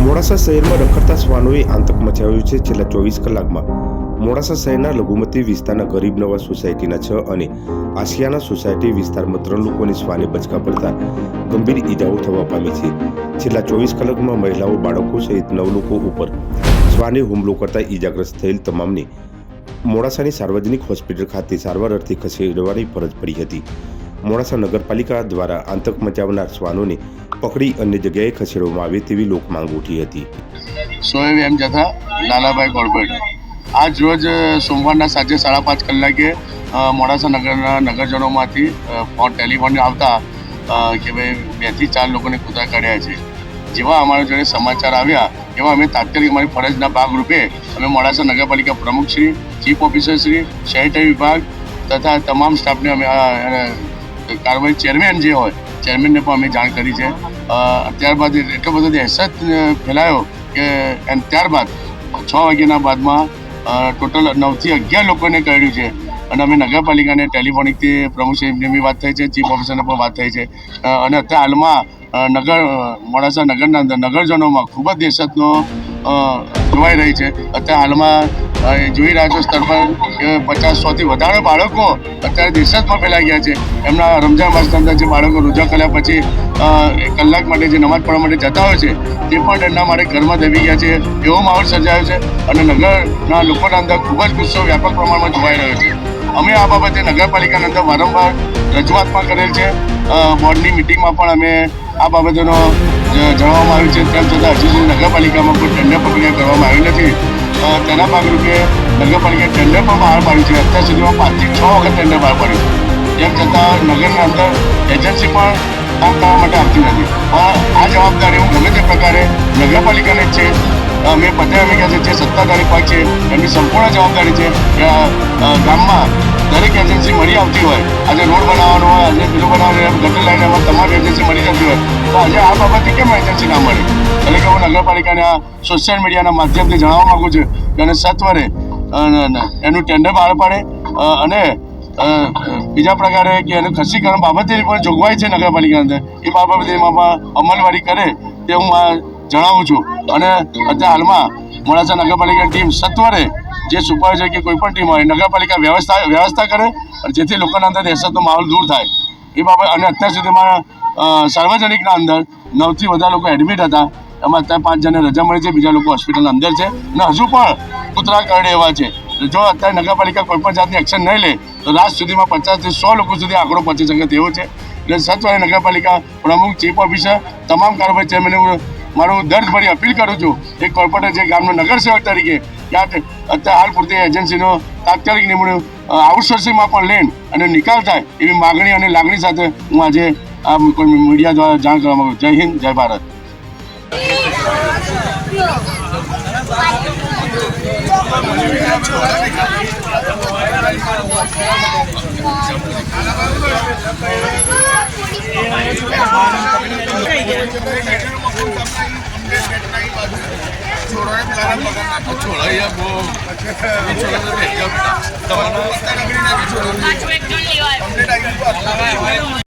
મોડાસા શહેરમાં રખડતા શ્વાનોએ આતંક મચાવ્યો છે છેલ્લા ચોવીસ કલાકમાં. મોડાસા શહેરના લઘુમતી વિસ્તારના ગરીબ નવા સોસાયટીના છ અને આશિયાના સોસાયટી વિસ્તારમાં ત્રણ લોકોને શ્વાને બચકા પડતા ગંભીર ઈજાઓ થવા પામી છે. છેલ્લા ચોવીસ કલાકમાં મહિલાઓ, બાળકો સહિત નવ લોકો ઉપર શ્વાને હુમલો કરતા ઈજાગ્રસ્ત થયેલ તમામને મોડાસાની સાર્વજનિક હોસ્પિટલ ખાતે સારવાર અર્થે ખસેડવાની ફરજ પડી હતી. મોડાસા નગરપાલિકા દ્વારા આતંક મચાવનાર શ્વાનોને પકડી અન્ય જગ્યાએ ખસેડવામાં આવે તેવી લોક માંગ ઉઠી હતી. સોએબ એમ જથા લાલાભાઈ કોર્પોરેટ આજ રોજ સોમવારના સાંજે સાડા પાંચ કલાકે મોડાસા નગરના નગરજનોમાંથી ફોન ટેલિફોન આવતા કે ભાઈ બેથી ચાર લોકોને કૂતરા કાઢ્યા છે. જેવા અમારા જોડે સમાચાર આવ્યા, એવા અમે તાત્કાલિક અમારી ફરજના ભાગરૂપે અમે મોડાસા નગરપાલિકા પ્રમુખશ્રી ચીફ ઓફિસરશ્રી સેનેટરી વિભાગ તથા તમામ સ્ટાફને અમે કાર્યવાહી ચેરમેન જે હોય ચેરમેનને પણ અમે જાણ કરી છે. ત્યારબાદ એટલો બધો દહેશત ફેલાયો કે ત્યારબાદ છ વાગ્યાના બાદમાં ટોટલ નવથી અગિયાર લોકોને કર્યું છે. અને અમે નગરપાલિકાને ટેલિફોનિકથી પ્રમુખ બી વાત થઈ છે, ચીફ ઓફિસરને પણ વાત થઈ છે. અને અત્યારે હાલમાં નગર, મોડાસા નગરના અંદર નગરજનોમાં ખૂબ જ દહેશતનો જોવાઈ રહી છે. અત્યારે હાલમાં જોઈ રહ્યા છો સ્તર પર પચાસ સોથી વધારે બાળકો અત્યારે દેશતમાં ફેલાઈ ગયા છે. એમના રમઝાન માસના અંદર જે બાળકો રોજા કર્યા પછી કલાક માટે જે નમાઝ પડવા માટે જતા હોય છે, તે પણ એમના માટે ઘરમાં દબી ગયા છે. એવો માહોલ સર્જાયો છે અને નગરના લોકોના અંદર ખૂબ જ ગુસ્સો વ્યાપક પ્રમાણમાં જોવાઈ રહ્યો છે. અમે આ બાબતે નગરપાલિકાના અંદર વારંવાર રજૂઆત પણ કરેલ છે. બોર્ડની મિટિંગમાં પણ અમે આ બાબતોનો જણાવવામાં આવ્યું છે. તેમ છતાં હજુ સુધી નગરપાલિકામાં કોઈ ટેન્ડર પ્રક્રિયા કરવામાં આવી નથી. તેના ભાગરૂપે નગરપાલિકાએ ટેન્ડર પણ બહાર પાડ્યું છે. અત્યાર સુધીમાં પાંચથી છ વખત ટેન્ડર બહાર પાડ્યું તેમ છતાં નગરના અંદર એજન્સી પણ કામ કરવા માટે આવતી નથી. પણ આ જવાબદારી હું ગમે તે પ્રકારે નગરપાલિકાને છે. અમે બધા અમે કહે જે સત્તાધારી પક્ષ છે, એમની સંપૂર્ણ જવાબદારી છે. કે ગામમાં દરેક એજન્સી મળી આવતી હોય. આજે રોડ બનાવવાનો હોય, આજે પેલું બનાવવાનું ગટર લાઈન તમામ એજન્સી મળી જતી હોય. તો આજે આ બાબતે કેમ એજન્સી ના મળે? નગરપાલિકાને આ સોશિયલ મીડિયાના માધ્યમથી જણાવવા માગું છું. એને સત્વરે એનું ટેન્ડર બહાર પાડે. અને બીજા પ્રકારે કે એનું ખસીકરણ બાબતે પણ જોગવાઈ છે નગરપાલિકા અંદર. એ બાબતે એમાં અમલવારી કરે તે હું આ જણાવું છું. અને અત્યારે હાલમાં મોડાસા નગરપાલિકાની ટીમ સત્વરે જે સુપરવાઇઝર કે કોઈ પણ ટીમ હોય, નગરપાલિકા વ્યવસ્થા વ્યવસ્થા કરે અને જેથી લોકોના અંદર દહેશતનો માહોલ દૂર થાય. એ બાબત, અને અત્યાર સુધીમાં સાર્વજનિકના અંદર નવથી વધારે લોકો એડમિટ હતા. એમાં અત્યારે પાંચ જણને રજા મળી છે, બીજા લોકો હોસ્પિટલના અંદર છે. અને હજુ પણ કૂતરા કરડે એવા છે. જો અત્યારે નગરપાલિકા કોઈ પણ જાતની એક્શન નહીં લે, તો રાત સુધીમાં પચાસથી સો લોકો સુધી આંકડો પહોંચી શકે તેવો છે. એટલે સત્વરે નગરપાલિકા પ્રમુખ ચીફ ઓફિસર તમામ કારોબારી ચેરમેન હું મારું દર્દભરી અપીલ કરું છું એક કોર્પોરેટર જે ગામનો નગરસેવક તરીકે અત્યારે હાલ પૂરતી એજન્સીનો તાત્કાલિક નિમણૂક આઉટસોર્સિંગમાં પણ લેન અને નિકાલ થાય એવી માગણી અને લાગણી સાથે હું આજે આ મીડિયા દ્વારા જાણ કરવા માંગુ જય હિન્દ, જય ભારત. छोड़ा या वो छोड़ा तो भेज दो तब हम लोग पता नहीं ना छोड़ा कंप्लीट आई हुआ